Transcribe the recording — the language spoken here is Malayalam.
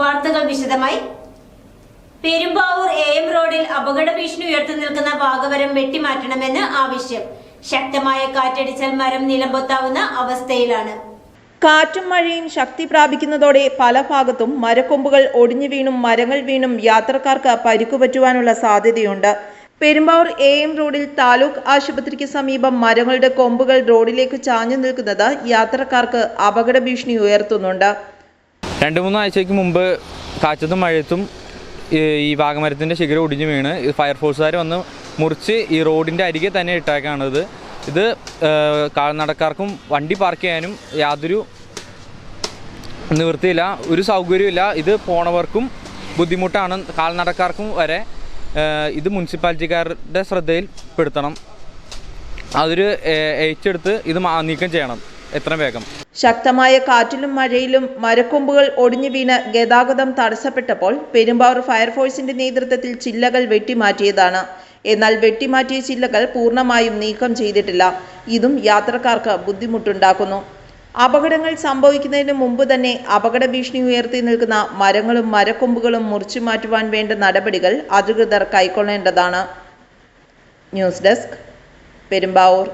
വാർത്തകൾ വിശദമായി. പെരുമ്പാവൂർ എ എം റോഡിൽ അപകട ഭീഷണി ഉയർത്തി നിൽക്കുന്ന വാഗവരം വെട്ടിമാറ്റണമെന്ന് ആവശ്യം. ശക്തമായ കാറ്റടിച്ചാൽ മരം നിലംപൊത്താവുന്ന അവസ്ഥയിലാണ്. കാറ്റും മഴയും ശക്തി പ്രാപിക്കുന്നതോടെ പല ഭാഗത്തും മരക്കൊമ്പുകൾ ഒടിഞ്ഞു വീണും മരങ്ങൾ വീണും യാത്രക്കാർക്ക് പരിക്കുപറ്റുവാനുള്ള സാധ്യതയുണ്ട്. പെരുമ്പാവൂർ എ എം റോഡിൽ താലൂക്ക് ആശുപത്രിക്ക് സമീപം മരങ്ങളുടെ കൊമ്പുകൾ റോഡിലേക്ക് ചാഞ്ഞു നിൽക്കുന്നത് യാത്രക്കാർക്ക് അപകട ഭീഷണി ഉയർത്തുന്നുണ്ട്. രണ്ട് മൂന്ന് ആഴ്ചയ്ക്ക് മുമ്പ് കാറ്റത്തും മഴയത്തും ഈ- വാഗമരത്തിന്റെ ശിഖരം ഒടിഞ്ഞു വീണ്. ഫയർഫോഴ്സുകാർ വന്ന് മുറിച്ച് ഈ റോഡിന്റെ അരികെ തന്നെ ഇട്ടേക്കാണിത് ഇത്. നടക്കാർക്കും വണ്ടി പാർക്ക് ചെയ്യാനും യാതൊരു നിവൃത്തിയില്ല ഒരു സൗകര്യമില്ല ഇത് പോണവർക്കും ബുദ്ധിമുട്ടാണ്. കാൽനടക്കാർക്കും വരെ ഇത് മുനിസിപ്പാലിറ്റിക്കാരുടെ ശ്രദ്ധയിൽ പെടുത്തണം. അതൊരു ഏറ്റെടുത്ത് ഇത് നീക്കം ചെയ്യണം. എത്രയും വേഗം. ശക്തമായ കാറ്റിലും മഴയിലും മരക്കൊമ്പുകൾ ഒടിഞ്ഞു വീണ് ഗതാഗതം തടസ്സപ്പെട്ടപ്പോൾ പെരുമ്പാവൂർ ഫയർഫോഴ്സിന്റെ നേതൃത്വത്തിൽ ചില്ലകൾ വെട്ടിമാറ്റിയതാണ്. എന്നാൽ വെട്ടിമാറ്റിയ ചില്ലകൾ പൂർണമായും നീക്കം ചെയ്തിട്ടില്ല. ഇതും യാത്രക്കാർക്ക് ബുദ്ധിമുട്ടുണ്ടാക്കുന്നു. അപകടങ്ങൾ സംഭവിക്കുന്നതിന് മുമ്പ് തന്നെ അപകട ഭീഷണി ഉയർത്തി നിൽക്കുന്ന മരങ്ങളും മരക്കൊമ്പുകളും മുറിച്ചു മാറ്റുവാൻ വേണ്ട നടപടികൾ അധികൃതർ കൈക്കൊള്ളേണ്ടതാണ്. News desk Perumbavoor.